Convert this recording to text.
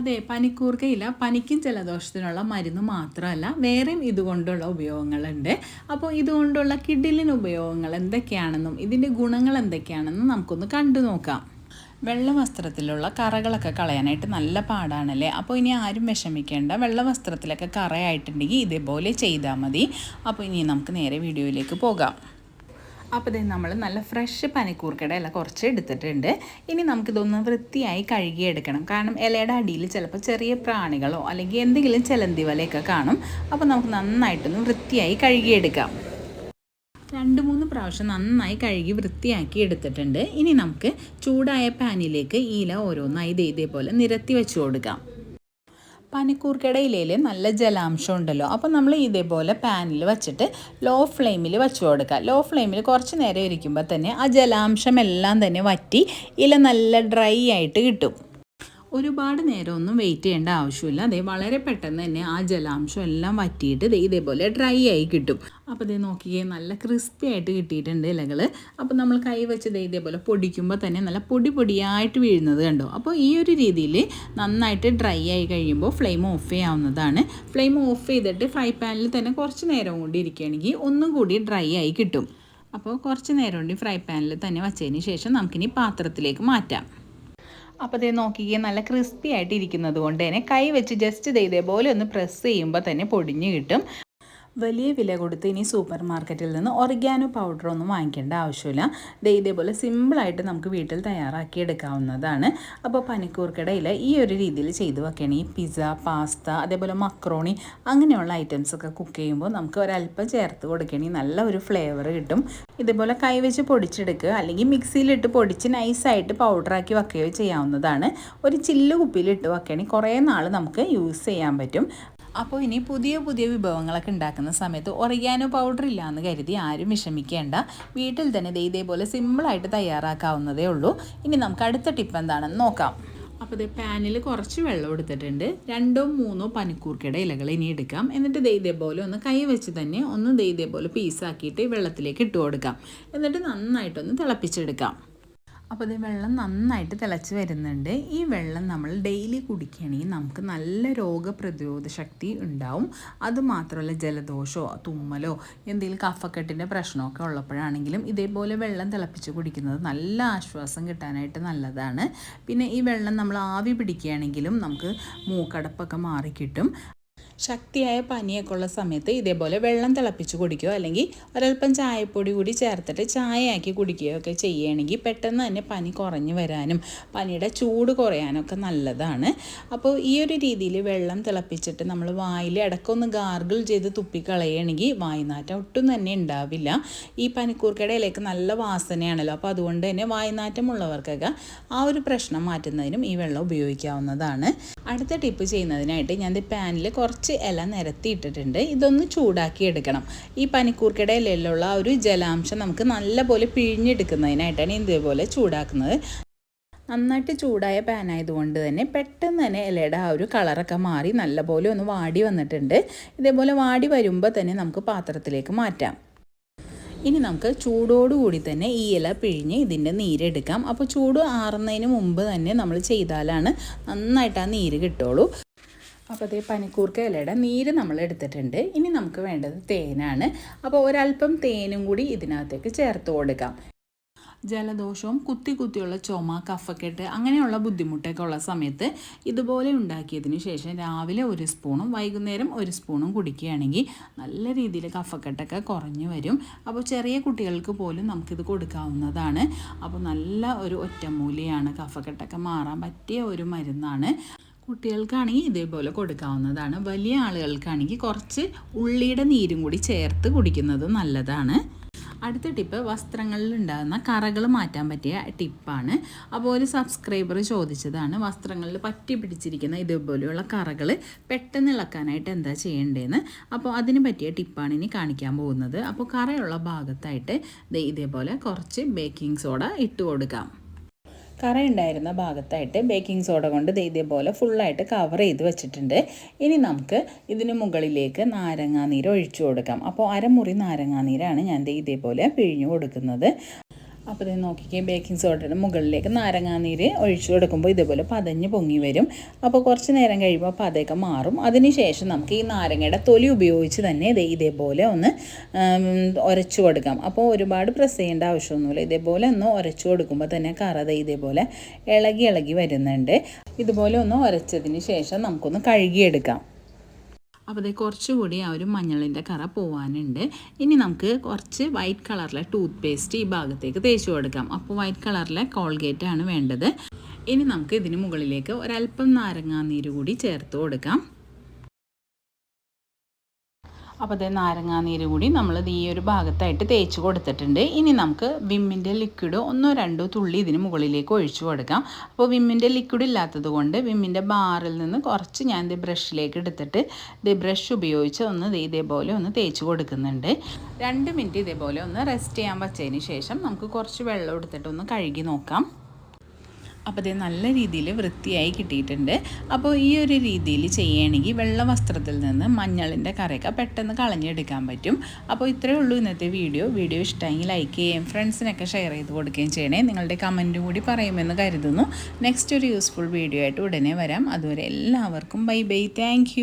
അതെ പനിക്കൂർക്കയില പനിക്കും ജലദോഷത്തിനുള്ള മരുന്ന് മാത്രമല്ല വേറെയും ഇതുകൊണ്ടുള്ള ഉപയോഗങ്ങളുണ്ട്. അപ്പോൾ ഇതുകൊണ്ടുള്ള കിഡിലിന് ഉപയോഗങ്ങൾ എന്തൊക്കെയാണെന്നും ഇതിന്റെ ഗുണങ്ങൾ എന്തൊക്കെയാണെന്നും നമുക്കൊന്ന് കണ്ടു നോക്കാം. വെള്ളവസ്ത്രത്തിലുള്ള കറകളൊക്കെ കളയാനായിട്ട് നല്ല പാടാണല്ലേ? അപ്പോൾ ഇനി ആരും വിഷമിക്കേണ്ട. വെള്ളവസ്ത്രത്തിലൊക്കെ കറയായിട്ടുണ്ടെങ്കിൽ ഇതേപോലെ ചെയ്താൽ മതി. അപ്പോൾ ഇനി നമുക്ക് നേരെ വീഡിയോയിലേക്ക് പോകാം. അപ്പോൾ ഇത് നമ്മൾ നല്ല ഫ്രഷ് പനിക്കൂർക്കയുടെ ഇല കുറച്ച് എടുത്തിട്ടുണ്ട്. ഇനി നമുക്കിതൊന്ന് വൃത്തിയായി കഴുകിയെടുക്കണം. കാരണം ഇലയുടെ അടിയിൽ ചിലപ്പോൾ ചെറിയ പ്രാണികളോ അല്ലെങ്കിൽ എന്തെങ്കിലും ചിലന്തി വലയൊക്കെ കാണും. അപ്പോൾ നമുക്ക് നന്നായിട്ടൊന്ന് വൃത്തിയായി കഴുകിയെടുക്കാം. രണ്ട് മൂന്ന് പ്രാവശ്യം നന്നായി കഴുകി വൃത്തിയാക്കി എടുത്തിട്ടുണ്ട്. ഇനി നമുക്ക് ചൂടായ പാനിലേക്ക് ഈ ഇല ഓരോന്നായി ഇതേപോലെ നിരത്തി വെച്ച് കൊടുക്കാം. പനിക്കൂർക്കയുടെ ഇലയിൽ നല്ല ജലാംശം ഉണ്ടല്ലോ അപ്പോൾ നമ്മൾ ഇതേപോലെ പാനിൽ വെച്ചിട്ട് ലോ ഫ്ലെയിമിൽ വെച്ച് കൊടുക്കുക. ലോ ഫ്ലെയിമിൽ കുറച്ച് നേരം ഇരിക്കുമ്പോൾ തന്നെ ആ ജലാംശം എല്ലാം തന്നെ വറ്റി ഇല നല്ല ഡ്രൈ ആയിട്ട് കിട്ടും. ഒരുപാട് നേരമൊന്നും വെയിറ്റ് ചെയ്യേണ്ട ആവശ്യമില്ല. അതേ വളരെ പെട്ടെന്ന് തന്നെ ആ ജലാംശം എല്ലാം വറ്റിയിട്ട് ഇതേപോലെ ഡ്രൈ ആയി കിട്ടും. അപ്പോൾ ഇതേ നോക്കിയേ നല്ല ക്രിസ്പി ആയിട്ട് കിട്ടിയിട്ടുണ്ട് ഇലകൾ അപ്പോൾ നമ്മൾ കൈ വെച്ച് ദേ ഇതേപോലെ പൊടിക്കുമ്പോൾ തന്നെ നല്ല പൊടി പൊടിയായിട്ട് വീഴുന്നത് കണ്ടോ? അപ്പോൾ ഈ ഒരു രീതിയിൽ നന്നായിട്ട് ഡ്രൈ ആയി കഴിയുമ്പോൾ ഫ്ലെയിം ഓഫ് ചെയ്യാവുന്നതാണ്. ഫ്ലെയിം ഓഫ് ചെയ്തിട്ട് ഫ്രൈ പാനിൽ തന്നെ കുറച്ച് നേരം കൂടി ഇരിക്കുകയാണെങ്കിൽ ഒന്നും കൂടി ഡ്രൈ ആയി കിട്ടും. അപ്പോൾ കുറച്ച് നേരം കൂടി ഫ്രൈ പാനിൽ തന്നെ വച്ചതിന് ശേഷം നമുക്കിനി പാത്രത്തിലേക്ക് മാറ്റാം. അപ്പോൾ ഇതേ നോക്കിക്കേ നല്ല ക്രിസ്പി ആയിട്ട് ഇരിക്കുന്നത് കൊണ്ട് തന്നെ കൈ വെച്ച് ജസ്റ്റ് ഇതേപോലെ ഒന്ന് പ്രസ് ചെയ്യുമ്പോൾ തന്നെ പൊടിഞ്ഞ് കിട്ടും. വലിയ വില കൊടുത്ത് ഇനി സൂപ്പർ മാർക്കറ്റിൽ നിന്ന് ഒറിഗാനോ പൗഡർ ഒന്നും വാങ്ങിക്കേണ്ട ആവശ്യമില്ല. ഇതേപോലെ സിമ്പിളായിട്ട് നമുക്ക് വീട്ടിൽ തയ്യാറാക്കി എടുക്കാവുന്നതാണ്. അപ്പോൾ പനിക്കൂർക്കിടയിൽ ഈ ഒരു രീതിയിൽ ചെയ്തു വെക്കണേ. പിസ്സ പാസ്ത അതേപോലെ മക്രോണി അങ്ങനെയുള്ള ഐറ്റംസ് ഒക്കെ കുക്ക് ചെയ്യുമ്പോൾ നമുക്ക് ഒരല്പം ചേർത്ത് കൊടുക്കണേ. നല്ല ഒരു ഫ്ലേവർ കിട്ടും. ഇതേപോലെ കൈവച്ച് പൊടിച്ചെടുക്കുക അല്ലെങ്കിൽ മിക്സിയിലിട്ട് പൊടിച്ച് നൈസായിട്ട് പൗഡറാക്കി വെക്കുകയോ ചെയ്യാവുന്നതാണ്. ഒരു ചില്ല് കുപ്പിയിലിട്ട് വെക്കണേ. കുറേ നാൾ നമുക്ക് യൂസ് ചെയ്യാൻ പറ്റും. അപ്പോൾ ഇനി പുതിയ പുതിയ വിഭവങ്ങളൊക്കെ ഉണ്ടാക്കുന്ന സമയത്ത് ഒറിയാനോ പൗഡർ ഇല്ലയെന്ന് കരുതി ആരും വിഷമിക്കേണ്ട. വീട്ടിൽ തന്നെ ഇതേപോലെ സിമ്പിളായിട്ട് തയ്യാറാക്കാവുന്നതേ ഉള്ളൂ. ഇനി നമുക്ക് അടുത്ത ടിപ്പ് എന്താണെന്ന് നോക്കാം. അപ്പോൾ ഇത് പാനിൽ കുറച്ച് വെള്ളം എടുത്തിട്ടുണ്ട്. രണ്ടോ മൂന്നോ പനിക്കൂർക്കയുടെ ഇലകൾ ഇനി എടുക്കാം. എന്നിട്ട് ദേ ഇതേപോലെ ഒന്ന് കൈ വെച്ച് തന്നെ ഒന്ന് ദേ ഇതേപോലെ പീസാക്കിയിട്ട് വെള്ളത്തിലേക്ക് ഇട്ട് കൊടുക്കാം. എന്നിട്ട് നന്നായിട്ടൊന്ന് തിളപ്പിച്ചെടുക്കാം. അപ്പോൾ ഇത് വെള്ളം നന്നായിട്ട് തിളച്ച് വരുന്നുണ്ട്. ഈ വെള്ളം നമ്മൾ ഡെയിലി കുടിക്കുകയാണെങ്കിൽ നമുക്ക് നല്ല രോഗപ്രതിരോധ ശക്തി ഉണ്ടാവും. അതുമാത്രമല്ല ജലദോഷമോ തുമ്മലോ എന്തെങ്കിലും കഫക്കെട്ടിന്റെ പ്രശ്നമൊക്കെ ഉള്ളപ്പോഴാണെങ്കിലും ഇതേപോലെ വെള്ളം തിളപ്പിച്ച് കുടിക്കുന്നത് നല്ല ആശ്വാസം കിട്ടാനായിട്ട് നല്ലതാണ്. പിന്നെ ഈ വെള്ളം നമ്മൾ ആവി പിടിക്കുകയാണെങ്കിലും നമുക്ക് മൂക്കടപ്പൊക്കെ മാറിക്കിട്ടും. ശക്തിയായ പനിയൊക്കെ ഉള്ള സമയത്ത് ഇതേപോലെ വെള്ളം തിളപ്പിച്ച് കുടിക്കുകയോ അല്ലെങ്കിൽ ഒരൽപ്പം ചായപ്പൊടി കൂടി ചേർത്തിട്ട് ചായയാക്കി കുടിക്കുകയോ ഒക്കെ ചെയ്യുകയാണെങ്കിൽ പെട്ടെന്ന് തന്നെ പനി കുറഞ്ഞു വരാനും പനിയുടെ ചൂട് കുറയാനൊക്കെ നല്ലതാണ്. അപ്പോൾ ഈ ഒരു രീതിയിൽ വെള്ളം തിളപ്പിച്ചിട്ട് നമ്മൾ വായിൽ ഇടക്കൊന്ന് ഗാർഗിൾ ചെയ്ത് തുപ്പിക്കളയുകയാണെങ്കിൽ വായുനാറ്റം ഒട്ടും തന്നെ ഉണ്ടാവില്ല. ഈ പനിക്കൂർക്കയുടെ ഇലയ്ക്ക് നല്ല വാസനയാണല്ലോ അപ്പോൾ അതുകൊണ്ട് തന്നെ വായുനാറ്റമുള്ളവർക്കൊക്കെ ആ ഒരു പ്രശ്നം മാറ്റുന്നതിനും ഈ വെള്ളം ഉപയോഗിക്കാവുന്നതാണ്. അടുത്ത ടിപ്പ് ചെയ്യുന്നതിനായിട്ട് ഞാൻ പാനിൽ കുറച്ച് ഇല നിരത്തിയിട്ടിട്ടുണ്ട് ഇതൊന്ന് ചൂടാക്കി എടുക്കണം. ഈ പനിക്കൂർക്കയുടെ ഇലയിലുള്ള ഒരു ജലാംശം നമുക്ക് നല്ലപോലെ പിഴിഞ്ഞെടുക്കുന്നതിനായിട്ടാണ് ഇതേപോലെ ചൂടാക്കുന്നത്. നന്നായിട്ട് ചൂടായ പാനായതുകൊണ്ട് തന്നെ പെട്ടെന്ന് തന്നെ ഇലയുടെ ആ ഒരു കളറൊക്കെ മാറി നല്ലപോലെ ഒന്ന് വാടി വന്നിട്ടുണ്ട്. ഇതേപോലെ വാടി വരുമ്പോൾ തന്നെ നമുക്ക് പാത്രത്തിലേക്ക് മാറ്റാം. ഇനി നമുക്ക് ചൂടോടുകൂടി തന്നെ ഈ ഇല പിഴിഞ്ഞ് ഇതിന്റെ നീരെടുക്കാം. അപ്പോൾ ചൂട് ആറുന്നതിന് മുമ്പ് തന്നെ നമ്മൾ ചെയ്താലാണ് നന്നായിട്ട് ആ നീര് കിട്ടുള്ളൂ. അപ്പോൾ അതേ പനിക്കൂർക്ക ഇലയുടെ നീര് നമ്മൾ എടുത്തിട്ടുണ്ട്. ഇനി നമുക്ക് വേണ്ടത് തേനാണ്. അപ്പോൾ ഒരല്പം തേനും കൂടി ഇതിനകത്തേക്ക് ചേർത്ത് കൊടുക്കാം. ജലദോഷവും കുത്തി കുത്തിയുള്ള ചുമ കഫക്കെട്ട് അങ്ങനെയുള്ള ബുദ്ധിമുട്ടൊക്കെ ഉള്ള സമയത്ത് ഇതുപോലെ ഉണ്ടാക്കിയതിന് ശേഷം രാവിലെ ഒരു സ്പൂണും വൈകുന്നേരം ഒരു സ്പൂണും കുടിക്കുകയാണെങ്കിൽ നല്ല രീതിയിൽ കഫക്കെട്ടൊക്കെ കുറഞ്ഞു വരും. അപ്പോൾ ചെറിയ കുട്ടികൾക്ക് പോലും നമുക്കിത് കൊടുക്കാവുന്നതാണ്. അപ്പോൾ നല്ല ഒരു ഒറ്റമൂലിയാണ് കഫക്കെട്ടൊക്കെ മാറാൻ പറ്റിയ ഒരു മരുന്നാണ്. കുട്ടികൾക്കാണെങ്കിൽ ഇതേപോലെ കൊടുക്കാവുന്നതാണ്. വലിയ ആളുകൾക്കാണെങ്കിൽ കുറച്ച് ഉള്ളിയുടെ നീരും കൂടി ചേർത്ത് കുടിക്കുന്നത് നല്ലതാണ്. അടുത്ത ടിപ്പ് വസ്ത്രങ്ങളിൽ ഉണ്ടാകുന്ന കറകൾ മാറ്റാൻ പറ്റിയ ടിപ്പാണ് അപ്പോൾ ഒരു സബ്സ്ക്രൈബർ ചോദിച്ചതാണ് വസ്ത്രങ്ങളിൽ പറ്റി പിടിച്ചിരിക്കുന്ന ഇതുപോലെയുള്ള കറകൾ പെട്ടെന്ന് ഇളക്കാനായിട്ട് എന്താ ചെയ്യേണ്ടതെന്ന് അപ്പോൾ അതിന് പറ്റിയ ടിപ്പാണ് ഇനി കാണിക്കാൻ പോകുന്നത്. അപ്പോൾ കറയുള്ള ഭാഗത്തായിട്ട് ഇതേപോലെ കുറച്ച് ബേക്കിംഗ് സോഡ ഇട്ട് കൊടുക്കാം. കറയുണ്ടായിരുന്ന ഭാഗത്തായിട്ട് ബേക്കിംഗ് സോഡ കൊണ്ട് ഇതേപോലെ ഫുള്ളായിട്ട് കവർ ചെയ്ത് വെച്ചിട്ടുണ്ട്. ഇനി നമുക്ക് ഇതിന് മുകളിലേക്ക് നാരങ്ങാനീര് ഒഴിച്ചു കൊടുക്കാം. അപ്പോൾ അരമുറി നാരങ്ങാനീരാണ് ഞാൻ ഇതേപോലെ പിഴിഞ്ഞു കൊടുക്കുന്നത്. അപ്പോൾ ഇത് നോക്കിക്കേ ബേക്കിംഗ് സോഡയുടെ മുകളിലേക്ക് നാരങ്ങാനീര് ഒഴിച്ചു കൊടുക്കുമ്പോൾ ഇതുപോലെ പതഞ്ഞ് പൊങ്ങി വരും. അപ്പോൾ കുറച്ച് നേരം കഴിയുമ്പോൾ പതയൊക്കെ മാറും. അതിനുശേഷം നമുക്ക് ഈ നാരങ്ങയുടെ തൊലി ഉപയോഗിച്ച് തന്നെ ഇത് ഇതേപോലെ ഒന്ന് ഉരച്ചു കൊടുക്കാം. അപ്പോൾ ഒരുപാട് പ്രസ് ചെയ്യേണ്ട ആവശ്യമൊന്നുമില്ല. ഇതേപോലെ ഒന്ന് ഉരച്ചു കൊടുക്കുമ്പോൾ തന്നെ കറ ഇതേപോലെ ഇളകി ഇളകി വരുന്നുണ്ട്. ഇതുപോലെ ഒന്ന് ഉരച്ചതിന് ശേഷം നമുക്കൊന്ന് കഴുകിയെടുക്കാം. അപ്പോൾ ഇത് കുറച്ചുകൂടി ആ ഒരു മഞ്ഞളിന്റെ കറ പോവാനുണ്ട്. ഇനി നമുക്ക് കുറച്ച് വൈറ്റ് കളറിലെ ടൂത്ത് പേസ്റ്റ് ഈ ഭാഗത്തേക്ക് തേച്ച് കൊടുക്കാം. അപ്പോൾ വൈറ്റ് കളറിലെ കോൾഗേറ്റ് ആണ് വേണ്ടത്. ഇനി നമുക്ക് ഇതിന് മുകളിലേക്ക് ഒരല്പം നാരങ്ങാനീര് കൂടി ചേർത്ത് കൊടുക്കാം. അപ്പോൾ അതേ നാരങ്ങാനീര് കൂടി നമ്മൾ ഈ ഒരു ഭാഗത്തായിട്ട് തേച്ച് കൊടുത്തിട്ടുണ്ട്. ഇനി നമുക്ക് വിമ്മിന്റെ ലിക്വിഡ് ഒന്നോ രണ്ടോ തുള്ളി ഇതിന് മുകളിലേക്ക് ഒഴിച്ചു കൊടുക്കാം. അപ്പോൾ വിമ്മിന്റെ ലിക്വിഡ് ഇല്ലാത്തത് കൊണ്ട് വിമ്മിന്റെ ബാറിൽ നിന്ന് കുറച്ച് ഞാൻ ഇത് ബ്രഷിലേക്ക് എടുത്തിട്ട് ഇത് ബ്രഷ് ഉപയോഗിച്ച് ഒന്ന് ഇതേപോലെ ഒന്ന് തേച്ച് കൊടുക്കുന്നുണ്ട്. രണ്ട് മിനിറ്റ് ഇതേപോലെ ഒന്ന് റെസ്റ്റ് ചെയ്യാൻ വച്ചതിന് ശേഷം നമുക്ക് കുറച്ച് വെള്ളം എടുത്തിട്ട് ഒന്ന് കഴുകി നോക്കാം. അപ്പോൾ ഇത് നല്ല രീതിയിൽ വൃത്തിയായി കിട്ടിയിട്ടുണ്ട്. അപ്പോൾ ഈ ഒരു രീതിയിൽ ചെയ്യുകയാണെങ്കിൽ വെള്ള വസ്ത്രത്തിൽ നിന്ന് മഞ്ഞളിന്റെ കറയൊക്കെ പെട്ടെന്ന് കളഞ്ഞെടുക്കാൻ പറ്റും. അപ്പോൾ ഇത്രയേ ഉള്ളൂ ഇന്നത്തെ വീഡിയോ. വീഡിയോ ഇഷ്ടമെങ്കിൽ ലൈക്ക് ചെയ്യുകയും ഫ്രണ്ട്സിനൊക്കെ ഷെയർ ചെയ്ത് കൊടുക്കുകയും ചെയ്യണേ. നിങ്ങളുടെ കമന്റും കൂടി പറയുമെന്ന് കരുതുന്നു. നെക്സ്റ്റ് ഒരു യൂസ്ഫുൾ വീഡിയോ ആയിട്ട് ഉടനെ വരാം. അതുവരെ എല്ലാവർക്കും ബൈ ബൈ താങ്ക്